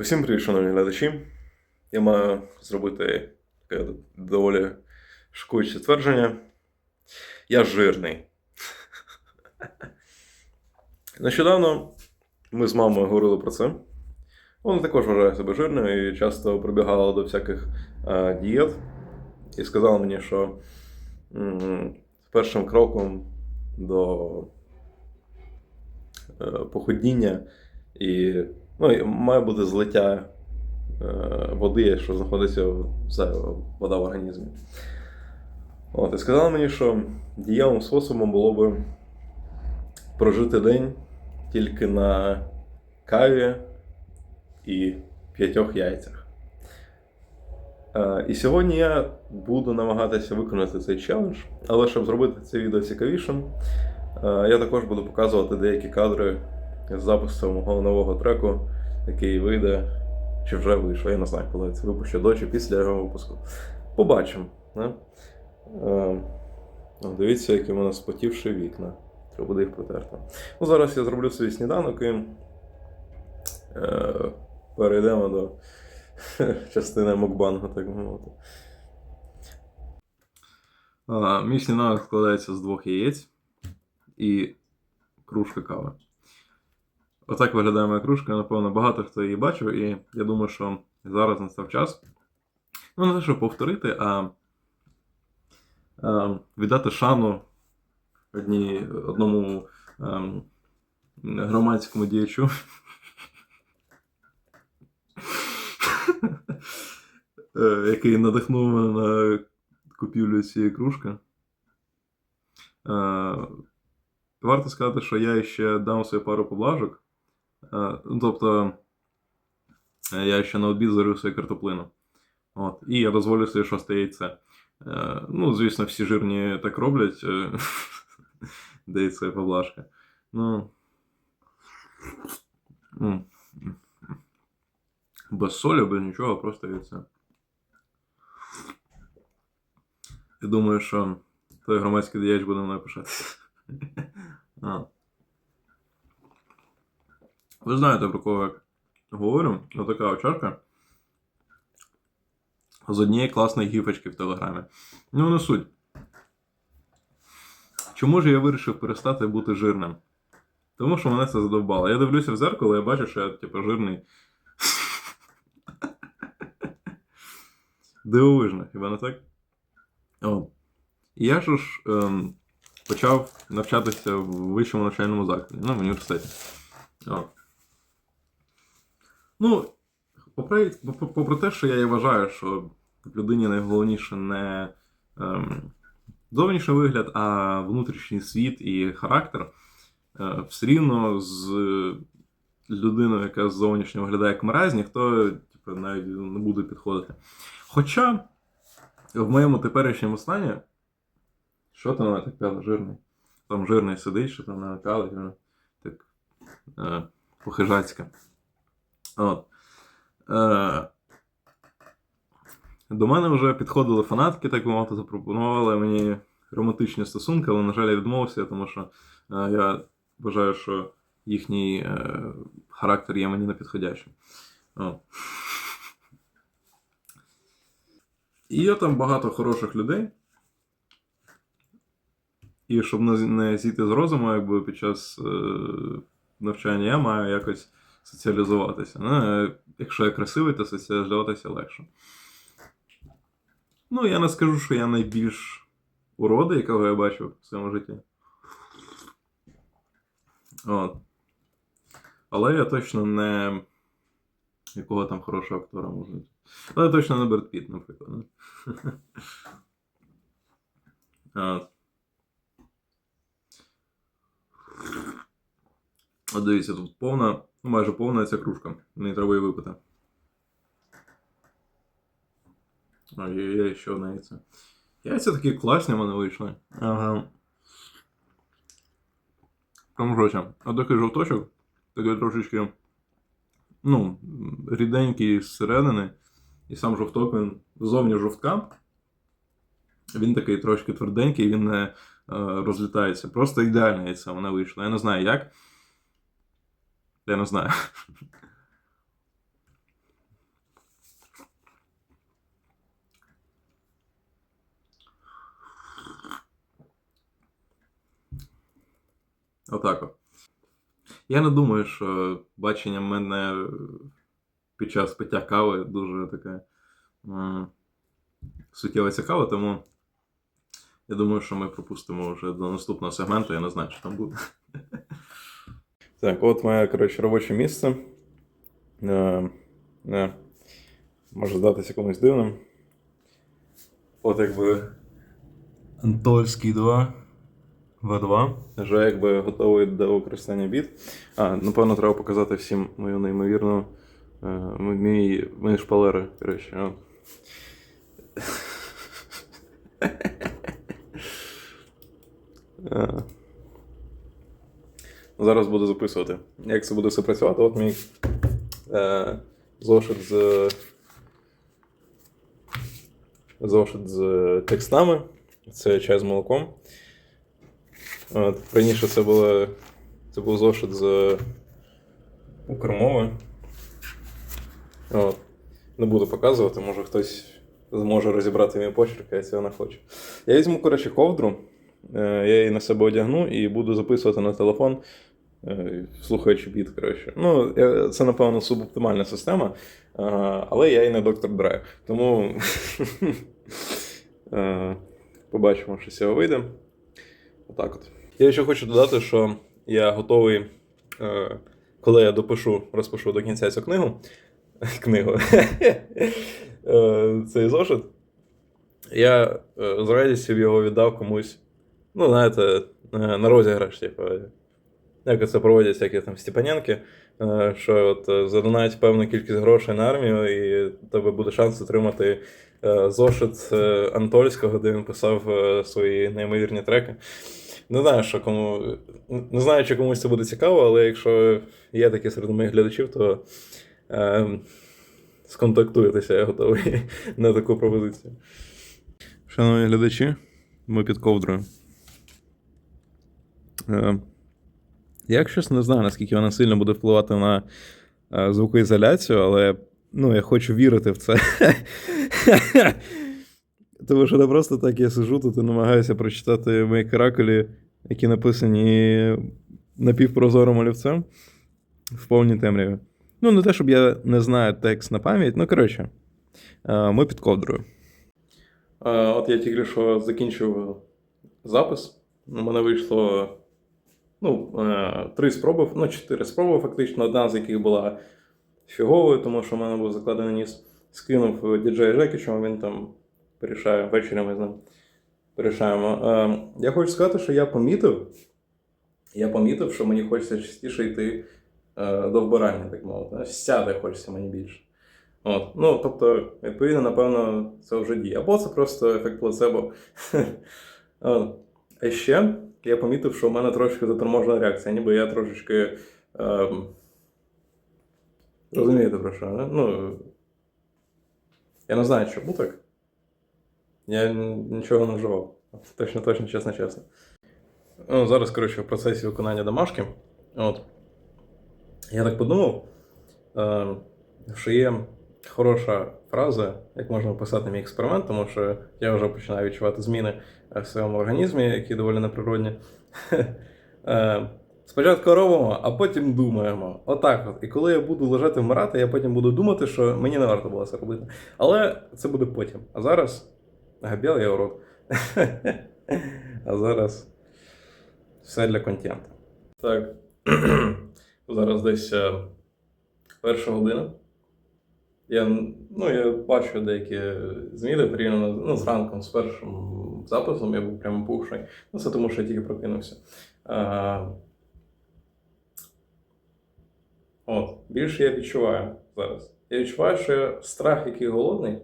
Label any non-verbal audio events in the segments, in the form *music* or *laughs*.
Усім привіт, шановні глядачі. Я маю зробити таке доволі шокуюче твердження. Я жирний. *laughs* Нещодавно ми з мамою говорили про це. Вона також вважає себе жирною і часто прибігала до всяких е, дієт і сказала мені, що м, першим кроком до е, похудіння і ну, і має бути злиття е, води, що знаходиться в- вода в організмі. От, і сказала мені, що дієвим способом було би прожити день тільки на каві і п'ятьох яйцях. Е, І сьогодні я буду намагатися виконати цей челендж, але щоб зробити це відео цікавішим, е, я також буду показувати деякі кадри з запису мого нового треку, який вийде, чи вже вийшов. Я не знаю, коли це випущу до чи після його випуску. Побачимо. Не? Е, о, Дивіться, які в мене спотівші вікна. Треба буде їх протерти. Ну, зараз я зроблю свій сніданок і е, перейдемо до *laughs* частини мукбангу, так мовити. Мій сніданок складається з двох яєць і кружка кави. Отак виглядає моя кружка. Напевно, багато хто її бачив, і я думаю, що зараз настав час. Ну, не те, щоб повторити, а, а віддати шану одній, одному ем, громадському діячу. е, який надихнув мене на купівлю цієї кружки. Е, Варто сказати, що я ще дам собі пару поблажок. Е, ну, Тобто, е, я ще на обід зарю собі картоплину. От. І я дозволю собі шосте яйце. Е, Ну, звісно, всі жирні так роблять. *laughs* Де це поблажка. Ну. Без солі, без нічого, просто яйце. Я думаю, що той громадський діяч буде мною пишатися. *laughs* Ви знаєте, про кого я говорю? Отака чашка. З однієї класної гіфочки в Телеграмі. Ну, не суть. Чому ж я вирішив перестати бути жирним? Тому що мене це задовбало. Я дивлюся в зеркало, я бачу, що я, типу, жирний. *laughs* Дивовижно, хіба не так? О. І я ж ем, почав навчатися в вищому навчальному закладі, ну, в університеті. О. Ну, попри, попри те, що я і вважаю, що людині найголовніше не ем, зовнішній вигляд, а внутрішній світ і характер, е, все рівно з людиною, яка зовнішньо виглядає як мразь, ніхто типу, навіть не буде підходити. Хоча в моєму теперішньому стані, що там вона так жирний? Там жирний сидить, що там напялить, так е, похижацька. От. Е, до мене вже підходили фанатки, так би мовити, запропонували мені романтичні стосунки, але, на жаль, я відмовився, тому що е, я вважаю, що їхній е, характер є мені непідходящим. І є там багато хороших людей. І щоб не зійти з розуму, якби під час е, навчання я маю якось соціалізуватися. Ну, е, якщо я красивий, то соціалізуватися легше. Ну, я не скажу, що я найбільш уроди, якого я бачив в своєму житті. От. Але я точно не. Якого там хорошого актора бути. Але точно не Берт Піт, наприклад. *laughs* От. От дивіться, тут повна, ну майже повна ця кружка. Мені треба її випити. Є ще одне яйце. Яйця такі класні в мене вийшли. Ага. Прям жовтя. А такий жовточок, такий трошечки, ну, ріденький зсередини. І сам жовток він ззовні жовтка. Він такий трошки тверденький, він не е, розлітається. Просто ідеальне яйце воно вийшло. Я не знаю як. Я не знаю. Отако. Я не думаю, що бачення мене під час пиття кави дуже таке е, суттєво цікаве, тому я думаю, що ми пропустимо вже до наступного сегменту. Я не знаю, що там буде. Так, от моє, коротше, робоче місце. Е, е, може здатися комусь дивним. От якби Антольський 2. В2. Вже якби готовий до використання біт. А, напевно, треба показати всім мою неймовірну. е, Мій, мої шпалери, коротше. *laughs* Е. Зараз буду записувати. Як це буде все працювати? От мій е, зошит з. Зошит з текстами. Це чай з молоком. От, раніше це було. Це був зошит з Укрмови. От. Не буду показувати, може хтось зможе розібрати мій почерк, я цього не хочу. Я візьму, коротше, ковдру, е, я її на себе одягну і буду записувати на телефон, слухаючи біт, коротше. Ну, е, це, напевно, субоптимальна система, е, але я і не доктор Драйв. Тому *laughs* е, побачимо, що з цього вийде. Отак от. Я ще хочу додати, що я готовий, е, коли я допишу, розпишу до кінця цю книгу. *laughs* Книгу. *laughs* Е, Цей зошит. Я е, з радістю його віддав комусь. Ну, знаєте, е, на розіграш, типу. Як це проводять всякі там Степаненки, е, що от е, задонать певну кількість грошей на армію, і тебе буде шанс отримати е, зошит Антольського, де він писав свої неймовірні треки. Не знаю, що кому. Не знаю, чи комусь це буде цікаво, але якщо є такі серед моїх глядачів, то е, сконтактуєтеся, я готовий *laughs* на таку пропозицію. Шановні глядачі, ми під ковдрою. Е, я, чесно, не знаю, наскільки вона сильно буде впливати на е, звукоізоляцію, але ну, я хочу вірити в це. *laughs* Тому що не просто так я сижу тут і намагаюся прочитати мої каракулі, які написані напівпрозорим олівцем в повній темряві. Ну, не те, щоб я не знаю текст на пам'ять, ну коротше, е, ми під ковдрою. От я тільки що закінчив запис. У мене вийшло ну, е, три спроби, ну, чотири спроби, фактично. Одна з яких була фіговою, тому що в мене був закладений ніс. Скинув діджея Жекі, чому він там порішає, ввечері ми з ним порішаємо. Е, я хочу сказати, що я помітив. Я помітив, що мені хочеться частіше йти е, до вбирання, так мовити. Сяде хочеться мені більше. От. Ну, тобто, відповідно, напевно, це вже діє. Або це просто ефект плацебо. *laughs* А ще я помітив, що в мене трошки заторможена реакція, ніби я трошечки. Ем... Розумієте про що? не? Ну. Я не знаю, чому так. Я нічого не вживав. Точно, точно, чесно, чесно. Ну, зараз, коротше, в процесі виконання домашки. От. Я так подумав, е, що є хороша фраза, як можна описати мій експеримент, тому що я вже починаю відчувати зміни е, в своєму організмі, які доволі неприродні. *laughs* Е, Спочатку робимо, а потім думаємо. Отак от. І коли я буду лежати вмирати, я потім буду думати, що мені не варто було це робити. Але це буде потім. А зараз. Габіл я урод. *laughs* А зараз все для контенту. Так. *clears throat* Зараз десь е, перша година. Я, ну, я бачу деякі зміни порівняно ну, з ранком, з першим записом, я був прямо пухший. Ну, це тому, що я тільки прокинувся. А, от, більше я відчуваю зараз. Я відчуваю, що я страх, який голодний,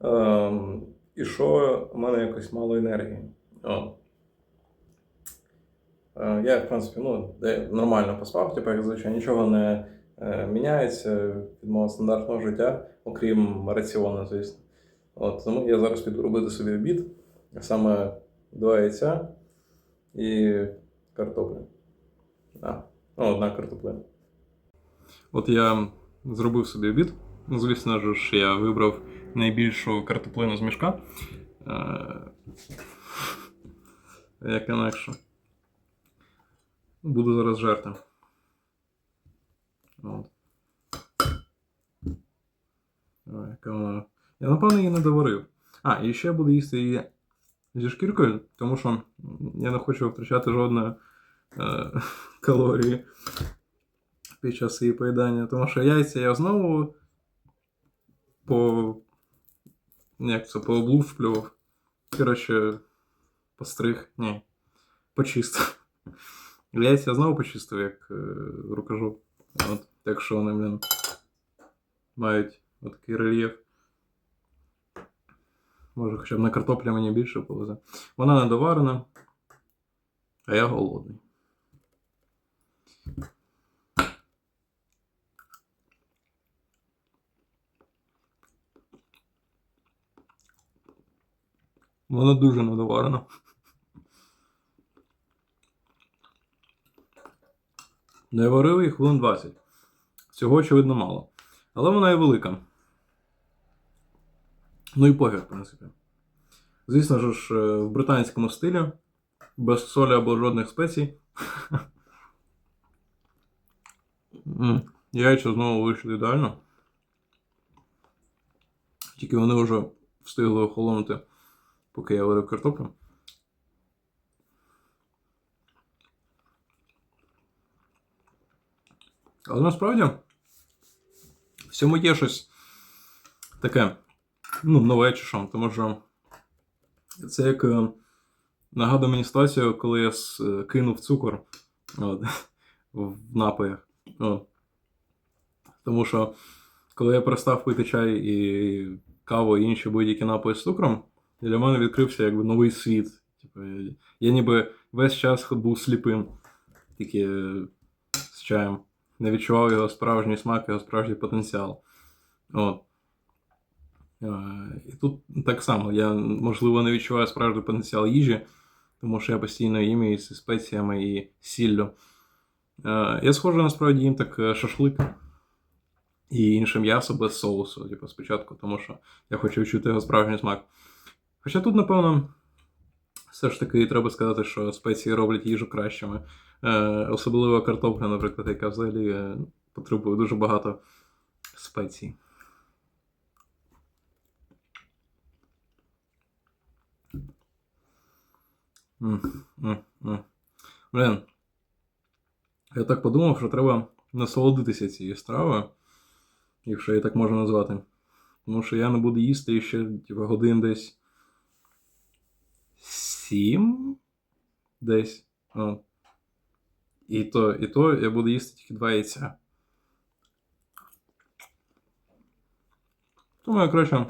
ем, і що в мене якось мало енергії. От. Е, Я, в принципі, ну, нормально поспав, типу, як зазвичай нічого не е, міняється від мого стандартного життя, окрім раціону, звісно. От, тому я зараз піду робити собі обід, саме два яйця і картопля. Ну, одна картопля. От я зробив собі обід. Ну, звісно ж, я вибрав найбільшу картоплину з мішка. Е, Як інакше. Буду зараз жерти. От. Ой, яка вона. Я напевно її не доварив. А, і ще буду їсти її зі шкіркою, тому що я не хочу втрачати жодної е, *laughs* калорії під час її поїдання. Тому що яйця я знову по. Як це, пооблуфлював. Коротше, постриг. Ні. Почистив. *laughs* Яйця я знову почистив, як е, рукожоп. От, так що вони, блін, мають отакий рельєф. Може, хоча б на картопля мені більше повезе. Вона не доварена, а я голодний. Вона дуже недоварена. Не варив їх хвилин 20. Цього, очевидно, мало. Але вона і велика. Ну і пофіг, в принципі. Звісно ж, е, в британському стилі, без солі або жодних спецій. Яйця знову вийшли ідеально. Тільки вони вже встигли охолонути, поки я варив картоплю. Але насправді цьому є щось таке, ну, нове чи тому що це як е, нагадує мені ситуацію, коли я е, кинув цукор от, *laughs* в напоях. От. Тому що коли я перестав пити чай і каву і інші будь-які напої з цукром, для мене відкрився якби новий світ. Типу, я, я ніби весь час був сліпим, тільки е, з чаєм. Не відчував його справжній смак, його справжній потенціал. От. Е, І тут так само, я, можливо, не відчуваю справжній потенціал їжі, тому що я постійно їм і зі спеціями, і сіллю. Е, Я схоже насправді їм так е, шашлик і інше м'ясо без соусу, типу, спочатку, тому що я хочу відчути його справжній смак. Хоча тут, напевно, все ж таки треба сказати, що спеції роблять їжу кращими. Е, особливо картопля, наприклад, яка взагалі е, потребує дуже багато спецій. Блін. Я так подумав, що треба насолодитися цією стравою, якщо її так можна назвати. Тому що я не буду їсти ще типу, годин десь. Сім? Десь. І то, і то я буду їсти тільки два яйця. Тому я краще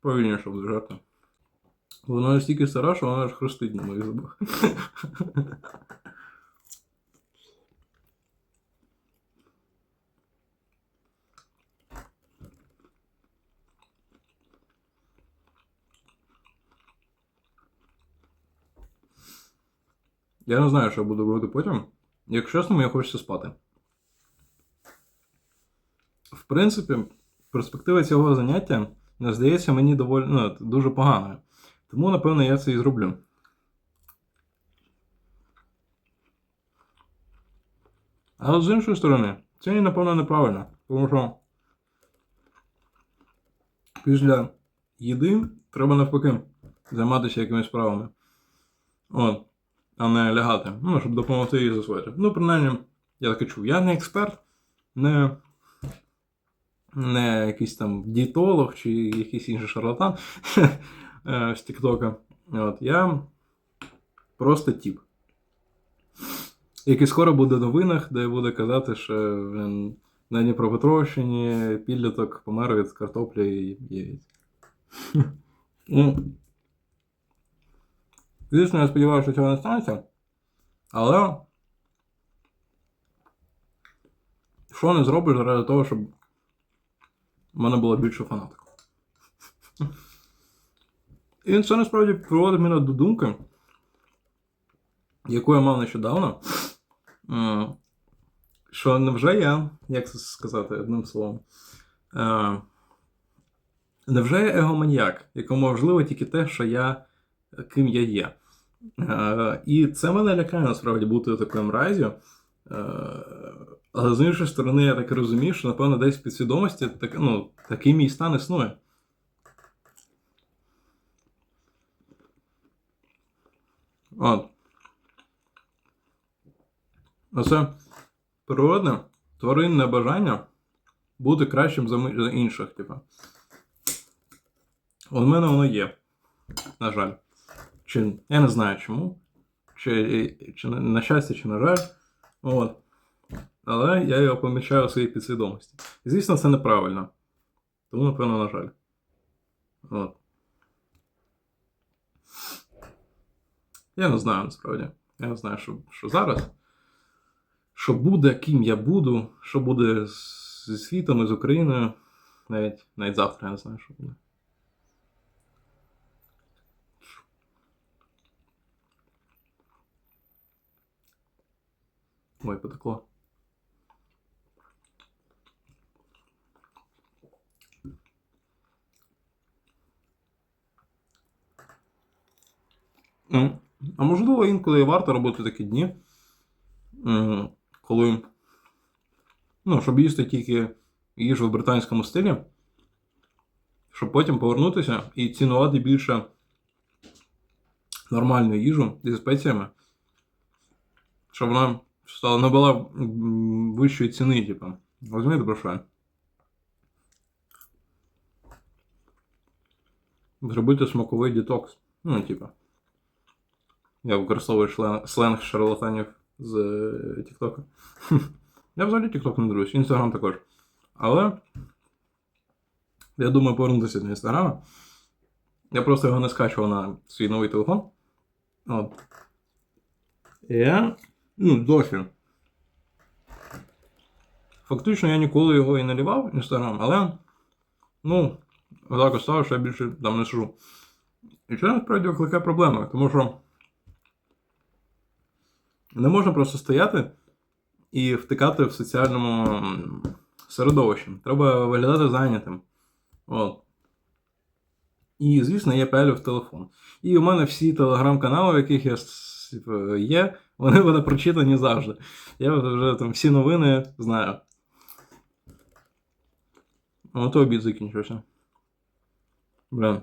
повільніше буду жарти. Воно настільки стара, що вона аж хрустить на моїх зубах. *laughs* Я не знаю, що я буду робити потім. Якщо чесно, мені хочеться спати. В принципі, перспектива цього заняття не здається мені доволі ну, дуже поганою. Тому, напевно, я це і зроблю. Але з іншої сторони, це, напевно, неправильно. Тому що після їди треба навпаки займатися якимись справами. От а не лягати. Ну, щоб допомогти їй засвоїти. Ну, принаймні, я таке чув. Я не експерт, не, не якийсь там дієтолог чи якийсь інший шарлатан *laughs* е, з Тіктока. От, я просто тіп. Який скоро буде в новинах, де буде казати, що він на Дніпропетровщині підліток помер від картоплі і яєць. *laughs* Звісно, я сподіваюся, що цього не станеться. Але. Що не зробиш заради того, щоб в мене було більше фанаток. І це насправді приводить мене до думки, яку я мав нещодавно. Що невже я, як це сказати одним словом, е, невже я егоманіяк, якому важливо тільки те, що я ким я є. Е, і це мене лякає насправді бути в такому разі. Е, але з іншої сторони, я так розумію, що, напевно, десь в підсвідомості так, ну, такий мій стан існує. От. Оце природне, тваринне бажання бути кращим за, інших, типу. У мене воно є. На жаль. Чи, я не знаю чому. Чи, чи на- щастя, чи на жаль. От. Але я його помічаю у своїй підсвідомості. І, звісно, це неправильно. Тому, напевно, на жаль. От. Я не знаю насправді. Я не знаю, що, що зараз. Що буде, ким я буду, що буде зі світом і з Україною. Навіть, навіть завтра я не знаю, що буде. Ой, потекло. Ну, А можливо, інколи і варто робити такі дні, коли. Ну, щоб їсти тільки їжу в британському стилі, щоб потім повернутися і цінувати більше нормальну їжу зі спеціями, щоб вона не була м, вищої ціни, типу. Розумієте, про що? Зробити смаковий детокс. Ну, типу. Я використовую сленг шарлатанів з е, Тіктока. *laughs* Я взагалі Тікток не дивлюсь, Інстаграм також. Але я думаю повернутися до Інстаграма. Я просто його не скачував на свій новий телефон. От. Я. Ну, досі. Фактично я ніколи його і не лівав, Інстаграм, але. Ну, так стало, що я більше там не сижу. І це насправді викликає проблеми, тому що. Не можна просто стояти і втикати в соціальному середовищі. Треба виглядати зайнятим. От. І, звісно, я пялю в телефон. І у мене всі телеграм-канали, в яких я типу, є, *laughs* вони в прочитані завжди. Я вже там всі новини знаю. Ото обід закінчився. Блін.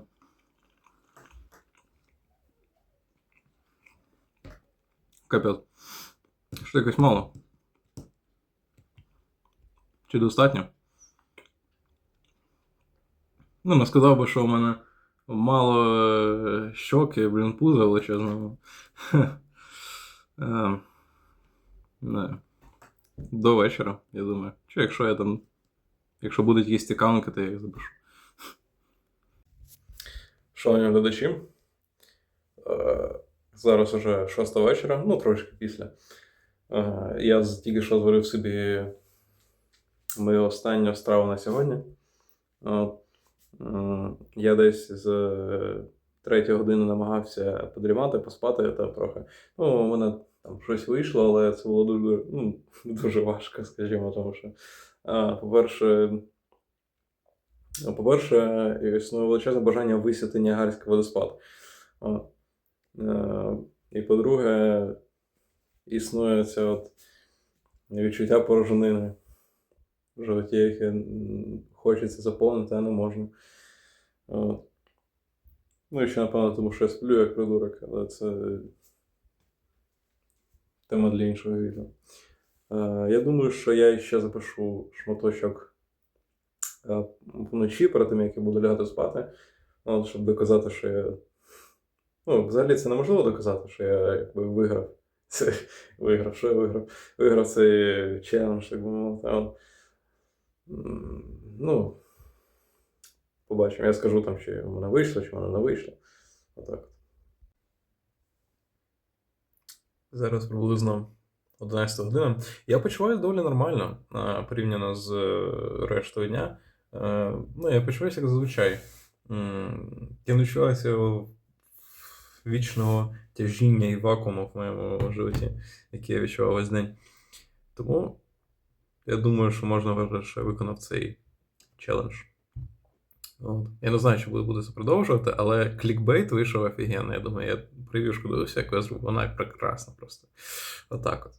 Капець. Що якось мало. Чи достатньо? Ну, не сказав би, що в мене мало е, щоки, блін, пуза величезного. Е, Не. До вечора, я думаю. Чи якщо я там. Якщо будуть якісь цікавинки, то я їх запишу. Шановні глядачі. Е, Зараз уже шоста вечора, ну трошки після. Е, Я з- тільки що зварив собі мою останню страву на сьогодні. От. М, Я десь з третьої години намагався подрімати, поспати та трохи. Ну, у мене там щось вийшло, але це було дуже, ну, *laughs* дуже важко, скажімо, тому що, по-перше, по-перше, існує величезне бажання висіти Ніагарський водоспад. От. Е, І по-друге, існує це от відчуття порожнини в яке хочеться заповнити, а не можна. От. Ну і ще, напевно, тому що я сплю як придурок, але це тема для іншого відео. Е, Я думаю, що я ще запишу шматочок е, вночі, перед тим, як я буду лягати спати, от, щоб доказати, що я. Ну, взагалі це неможливо доказати, що я якби виграв. Це, виграв, що я виграв? Виграв цей челендж, так би мовити. Ну, побачимо. Я скажу там, чи в мене вийшло, чи в мене не вийшло. Отак. Зараз приблизно 11 година. Я почуваюся доволі нормально порівняно з е, рештою дня. Е, Ну, я почуваюся як зазвичай. Я не відчуваю вічного тяжіння і вакууму в моєму животі, який я відчував весь день. Тому я думаю, що можна вважати, виконав цей челендж. От. Я не знаю, чи буде, буде це продовжувати, але клікбейт вийшов офігенно. Я думаю, я прив'юшку дивився, як я зробив. Вона прекрасна просто. Отак от.